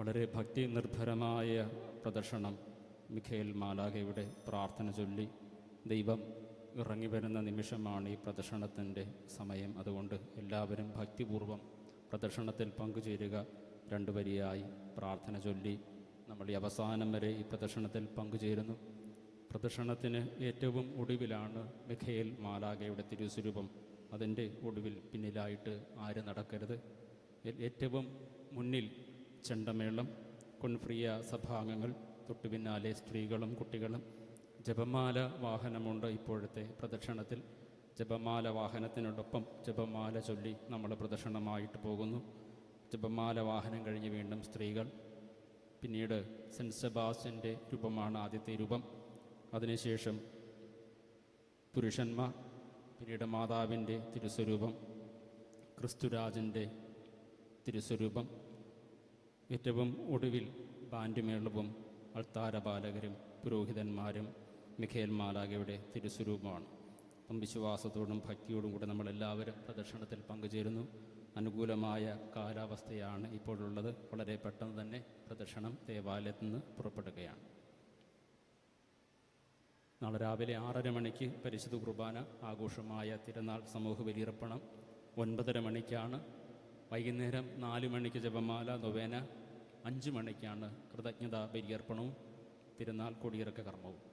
വളരെ ഭക്തി നിർഭരമായ പ്രദർശനം മിഖേൽ മാലാകയുടെ പ്രാർത്ഥന ചൊല്ലി ദൈവം ഇറങ്ങി വരുന്ന നിമിഷമാണ് ഈ പ്രദർശനത്തിന്റെ സമയം. അതുകൊണ്ട് എല്ലാവരും ഭക്തിപൂർവം പ്രദർശനത്തിൽ പങ്കുചേരുക. രണ്ടു വരിയായി പ്രാർത്ഥന ചൊല്ലി നമ്മൾ ഈ അവസാനം വരെ ഈ പ്രദർശനത്തിൽ പങ്കുചേരുന്നു. പ്രദർശനത്തിന് ഏറ്റവും ഒടുവിലാണ് മിഖേൽ മാലാകയുടെ തിരുസ്വരൂപം. അതിന്റെ ഒടുവിൽ പിന്നിലായിട്ട് ആര് നടക്കരുത്? ഏറ്റവും മുന്നിൽ ചെണ്ടമേളം കൊൺഫ്രിയ സഭാംഗങ്ങൾ തൊട്ടു പിന്നാലെ സ്ത്രീകളും കുട്ടികളും. ജപമാല വാഹനമുണ്ട് ഇപ്പോഴത്തെ പ്രദക്ഷിണത്തിൽ. ജപമാല വാഹനത്തിനോടൊപ്പം ജപമാല ചൊല്ലി നമ്മൾ പ്രദക്ഷിണമായിട്ട് പോകുന്നു. ജപമാല വാഹനം കഴിഞ്ഞ് വീണ്ടും സ്ത്രീകൾ. പിന്നീട് സെന്റ് സെബാസ്റ്റ്യന്റെ രൂപമാണ് ആദ്യത്തെ രൂപം. അതിനുശേഷം പുരുഷന്മാർ പിന്നീട് മാതാവിന്റെ തിരുസ്വരൂപം ക്രിസ്തുരാജന്റെ തിരുസ്വരൂപം. ഏറ്റവും ഒടുവിൽ ബാൻഡ് മേളവും അൾത്താരപാലകരും പുരോഹിതന്മാരും മിഖേൽ മാലാകയുടെ തിരുസ്വരൂപമാണ്. അപ്പം വിശ്വാസത്തോടും ഭക്തിയോടും കൂടെ നമ്മളെല്ലാവരും പ്രദർശനത്തിൽ പങ്കുചേരുന്നു. അനുകൂലമായ കാലാവസ്ഥയാണ് ഇപ്പോഴുള്ളത്. വളരെ പെട്ടെന്ന് തന്നെ പ്രദർശനം ദേവാലയത്തിൽ നിന്ന് പുറപ്പെടുകയാണ്. നാളെ രാവിലെ ആറര മണിക്ക് പരിശുദ്ധ കുർബാന ആഘോഷമായ തിരുനാൾ സമൂഹ ബലിയർപ്പണം. ഒൻപതര മണിക്കാണ് വൈകുന്നേരം നാല് മണിക്ക് ജപമാല നൊവേന അഞ്ച് മണിക്കാണ് കൃതജ്ഞതാ ബലിയർപ്പണവും തിരുനാൾ കൊടിയിറക്ക കർമ്മവും.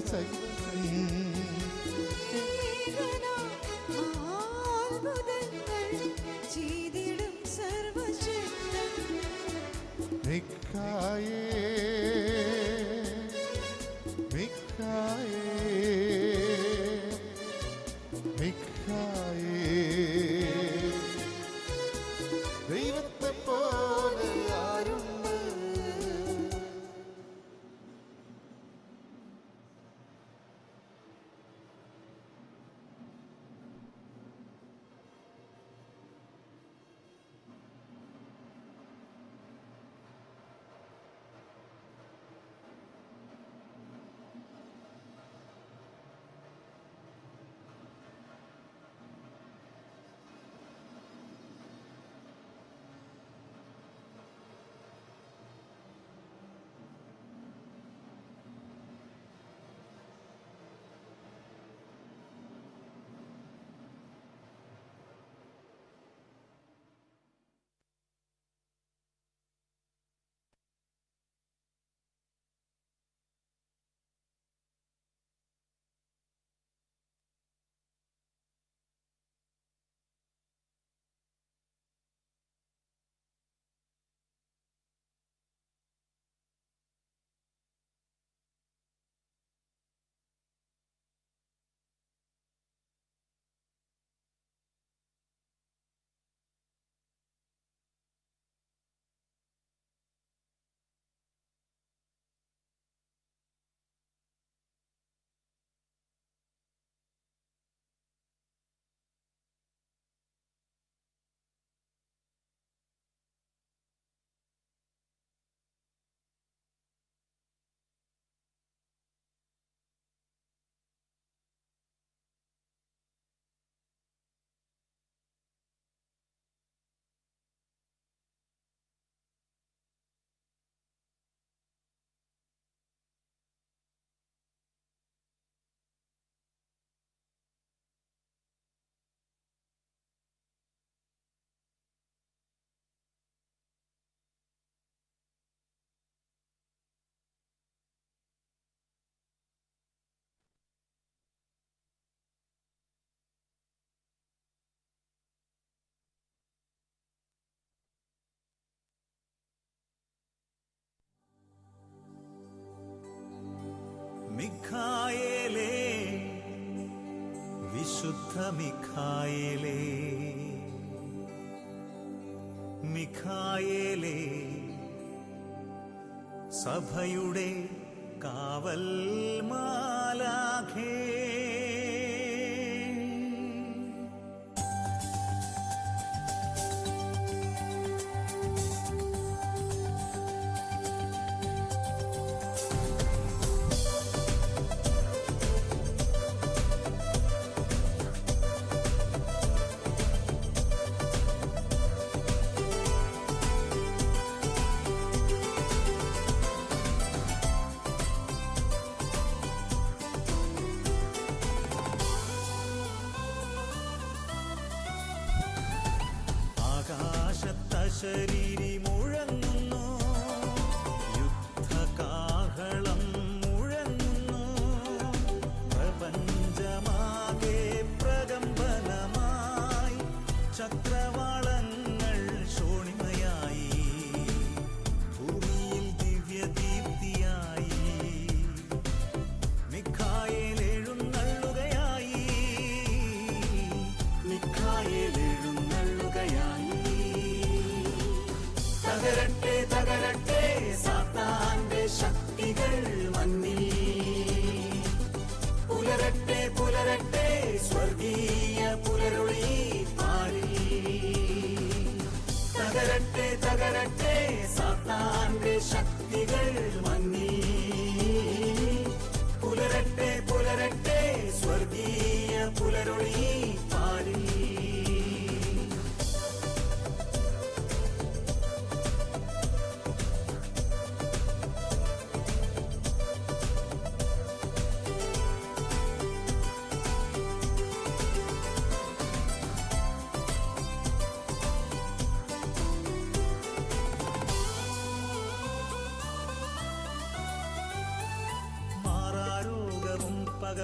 Take me. മിഖായേലേ വിശുദ്ധ മിഖായേലേ. മിഖായേലേ സഭയുടെ കാവൽ മാലാഖേ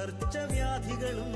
പകർച്ചവ്യാധികളും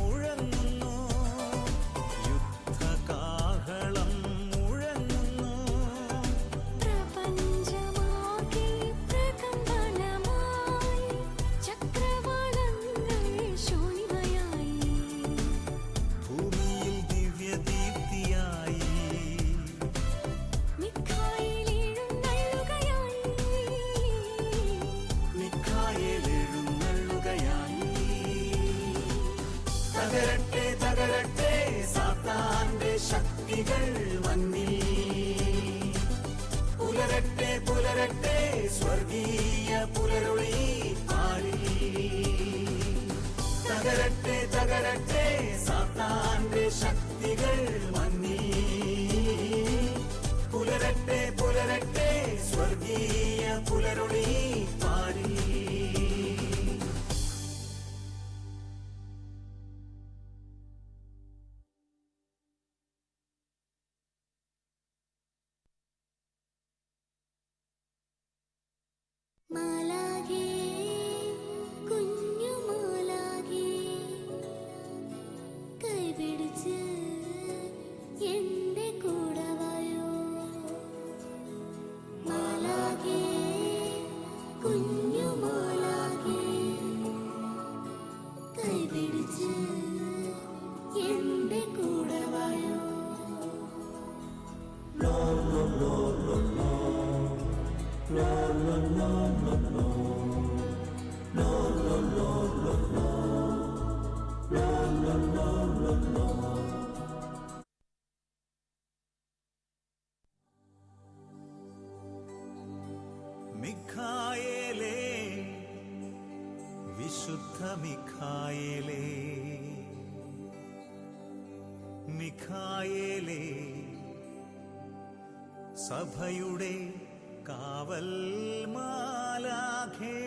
无人 தகரட்டே தகரட்டே சாத்தாண்டு சக்திகள் வன்னி புலரட்டே புலரட்டே ஸ்வர்கீய புலருளி பாடி தகரட்டே தகரட்டே சாத்தாண்டு சக்திகள் வன்னி புலரட்டே புலரட்டே ஸ்வர்கீய വിശുദ്ധ മിഖായേലേ മിഖായേലേ സഭയുടെ കാവൽ മാലാഖേ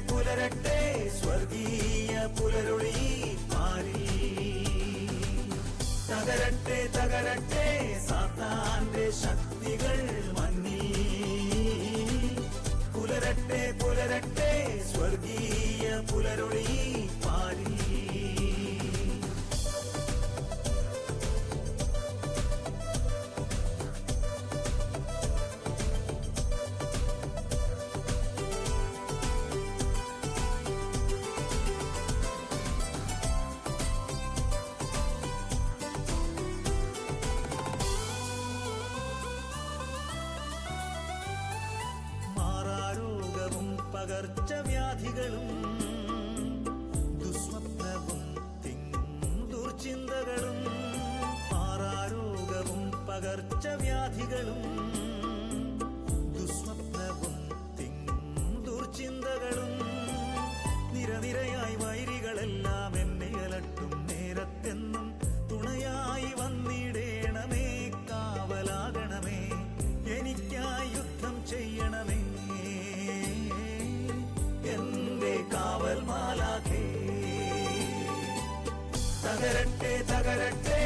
പുലരട്ടെ പുലരട്ടെ സ്വർഗീയ പുലരൊളി പാരിൽ തകരട്ടെ തകരട്ടെ സാത്താന്റെ ശക്തികൾ മണ്ണിൽ പുലരട്ടെ പുലരട്ടെ സ്വർഗീയ പുലരൊളി പകർച്ചവ്യാധികളും ദുസ്വപ്നവും തിങ്ങും ദുർചിന്തകളും ആറാരോഗവും പകർച്ചവ്യാധികളും cigarette.